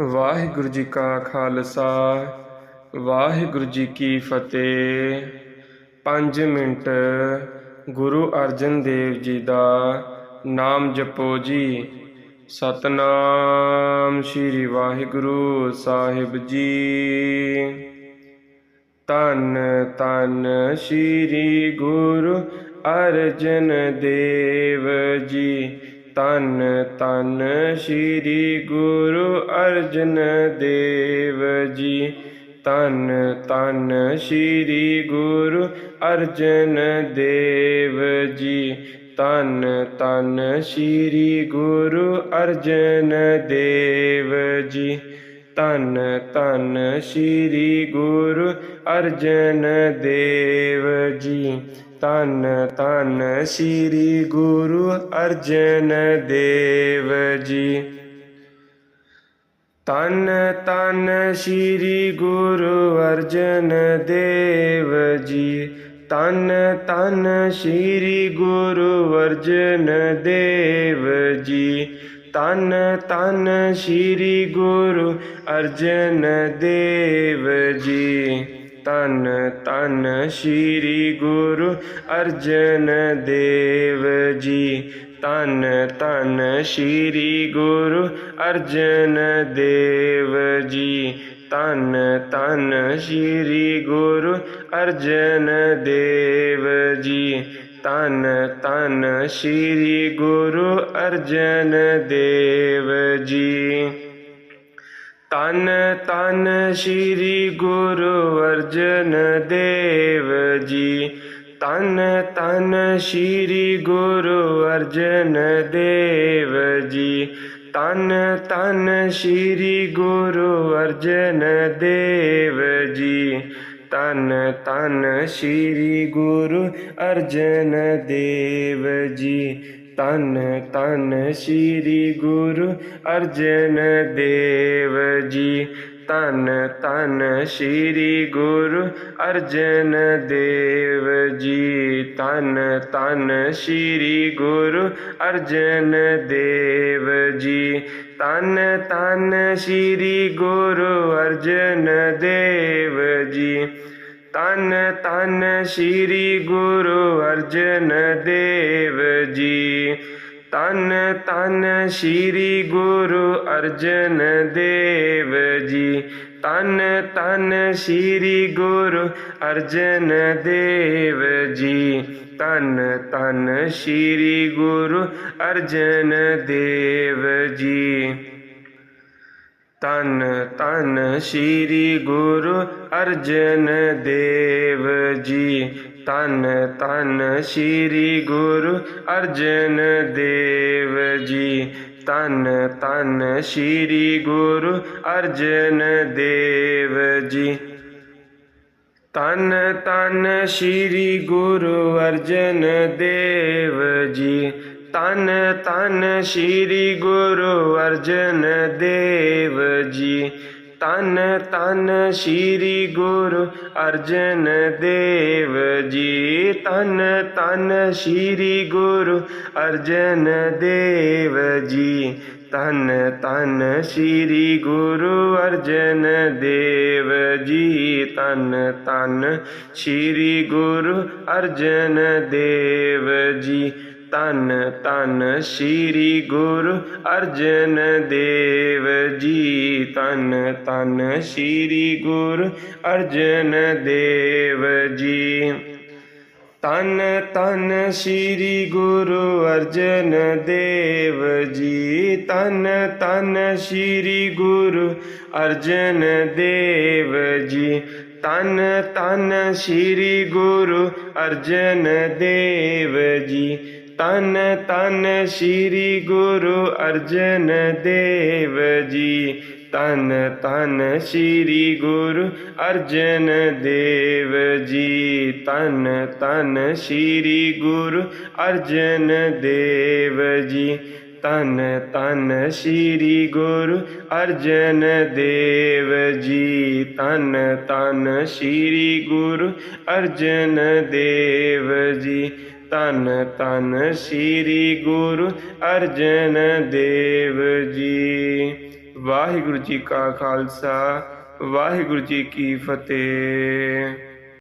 ਵਾਹਿਗੁਰੂ ਜੀ ਕਾ ਖਾਲਸਾ, ਵਾਹਿਗੁਰੂ ਜੀ ਕੀ ਫਤਿਹ। 5 ਮਿੰਟ ਗੁਰੂ ਅਰਜਨ ਦੇਵ ਜੀ ਦਾ ਨਾਮ ਜਪੋ ਜੀ। ਸਤਨਾਮ ਸ੍ਰੀ ਵਾਹਿਗੁਰੂ ਸਾਹਿਬ ਜੀ। ਤਨ ਤਨ ਸ੍ਰੀ ਗੁਰੂ ਅਰਜਨ ਦੇਵ ਜੀ। ਤਨ ਤਨ ਸ੍ਰੀ ਗੁਰੂ ਅਰਜਨ ਦੇਵ ਜੀ। ਤਨ ਤਨ ਸ੍ਰੀ ਗੁਰੂ ਅਰਜਨ ਦੇਵ ਜੀ। ਤਨ ਤਨ ਸ੍ਰੀ ਗੁਰੂ ਅਰਜਨ ਦੇਵ ਜੀ। ਤਨ ਤਨ ਸ੍ਰੀ ਗੁਰੂ ਅਰਜਨ ਦੇਵ ਤਨ ਤਨ ਸ੍ਰੀ ਗੁਰੂ ਅਰਜਨ ਦੇਵ ਜੀ। ਤਨ ਤਨ ਸ੍ਰੀ ਗੁਰੂ ਅਰਜਨ ਦੇਵ ਜੀ। ਤਨ ਤਨ ਸ੍ਰੀ ਗੁਰੂ ਅਰਜਨ ਦੇਵ ਜੀ। ਤਨ ਤਨ ਸ੍ਰੀ ਗੁਰੂ ਅਰਜਨ ਦੇਵ ਜੀ। ਤਨ ਤਨ ਸ੍ਰੀ ਗੁਰੂ ਅਰਜਨ ਦੇਵ ਜੀ। ਤਨ ਤਨ ਸ੍ਰੀ ਗੁਰੂ ਅਰਜਨ ਦੇਵ ਜੀ। ਤਨ ਤਨ ਸ੍ਰੀ ਗੁਰੂ ਅਰਜਨ ਦੇਵ ਜੀ। ਤਨ ਤਨ ਸ੍ਰੀ ਗੁਰੂ ਅਰਜਨ ਦੇਵ ਜੀ। ਤਨ ਤਨ ਸ੍ਰੀ ਗੁਰੂ ਅਰਜਨ ਦੇਵ ਜੀ। ਤਨ ਤਨ ਸ੍ਰੀ ਗੁਰੂ ਅਰਜਨ ਦੇਵ ਜੀ। ਤਨ ਤਨ ਸ੍ਰੀ ਗੁਰੂ ਅਰਜਨ ਦੇਵ ਜੀ। ਤਨ ਤਨ ਸ੍ਰੀ ਗੁਰੂ ਅਰਜਨ ਦੇਵ ਜੀ। ਤਨ ਤਨ ਸ੍ਰੀ ਗੁਰੂ ਅਰਜਨ ਦੇਵ ਜੀ। ਤਨ ਤਨ ਸ੍ਰੀ ਗੁਰੂ ਅਰਜਨ ਦੇਵ ਜੀ। ਤਨ ਤਨ ਸ੍ਰੀ ਗੁਰੂ ਅਰਜਨ ਦੇਵ ਜੀ। ਤਨ ਤਨ ਸ੍ਰੀ ਗੁਰੂ ਅਰਜਨ ਦੇਵ ਜੀ। ਤਨ ਤਨ ਸ੍ਰੀ ਗੁਰੂ ਅਰਜਨ ਦੇਵ ਜੀ। ਤਨ ਤਨ ਸ੍ਰੀ ਗੁਰੂ ਅਰਜਨ ਦੇਵ ਜੀ। ਤਨ ਤਨ ਸ੍ਰੀ ਗੁਰੂ ਅਰਜਨ ਦੇਵ ਜੀ। ਤਨ ਤਨ ਸ੍ਰੀ ਗੁਰੂ ਅਰਜਨ ਦੇਵ ਜੀ। ਤਨ ਤਨ ਸ੍ਰੀ ਗੁਰੂ ਅਰਜਨ ਦੇਵ ਜੀ। ਤਨ ਤਨ ਸ੍ਰੀ ਗੁਰੂ ਅਰਜਨ ਦੇਵ ਜੀ। ਤਨ ਤਨ ਸ੍ਰੀ ਗੁਰੂ ਅਰਜਨ ਦੇਵ ਜੀ। ਤਨ ਤਨ ਸ੍ਰੀ ਗੁਰੂ ਅਰਜਨ ਦੇਵ ਜੀ। ਤਨ ਤਨ ਸ੍ਰੀ ਗੁਰੂ ਅਰਜਨ ਦੇਵ ਜੀ। ਤਨ ਤਨ ਸ੍ਰੀ ਗੁਰੂ ਅਰਜਨ ਦੇਵ ਜੀ। ਤਨ ਤਨ ਸ੍ਰੀ ਗੁਰੂ ਅਰਜਨ ਦੇਵ ਜੀ। ਤਨ ਤਨ ਸ੍ਰੀ ਗੁਰੂ ਅਰਜਨ ਦੇਵ ਜੀ। ਤਨ ਤਨ ਸ੍ਰੀ ਗੁਰੂ ਅਰਜਨ ਦੇਵ ਜੀ। ਤਨ ਤਨ ਸ੍ਰੀ ਗੁਰੂ ਅਰਜਨ ਦੇਵ ਜੀ। ਤਨ ਤਨ ਸ੍ਰੀ ਗੁਰੂ ਅਰਜਨ ਦੇਵ ਜੀ। ਤਨ ਤਨ ਸ੍ਰੀ ਗੁਰੂ ਅਰਜਨ ਦੇਵ ਜੀ। ਤਨ ਤਨ ਸ੍ਰੀ ਗੁਰੂ ਅਰਜਨ ਦੇਵ ਜੀ। ਤਨ ਤਨ ਸ੍ਰੀ ਗੁਰੂ ਅਰਜਨ ਦੇਵ ਜੀ। ਤਨ ਤਨ ਸ੍ਰੀ ਗੁਰੂ ਅਰਜਨ ਦੇਵ ਜੀ। ਤਨ ਤਨ ਸ੍ਰੀ ਗੁਰੂ ਅਰਜਨ ਦੇਵ ਜੀ। ਤਨ ਤਨ ਸ੍ਰੀ ਗੁਰੂ ਅਰਜਨ ਦੇਵ ਜੀ। ਤਨ ਤਨ ਸ੍ਰੀ ਗੁਰੂ ਅਰਜਨ ਦੇਵ ਜੀ। ਤਨ ਤਨ ਸ੍ਰੀ ਗੁਰੂ ਅਰਜਨ ਦੇਵ ਜੀ। ਤਨ ਤਨ ਸ੍ਰੀ ਗੁਰੂ ਅਰਜਨ ਦੇਵ ਜੀ। ਵਾਹਿਗੁਰੂ ਜੀ ਕਾ ਖਾਲਸਾ, ਵਾਹਿਗੁਰੂ ਜੀ ਕੀ ਫਤਿਹ।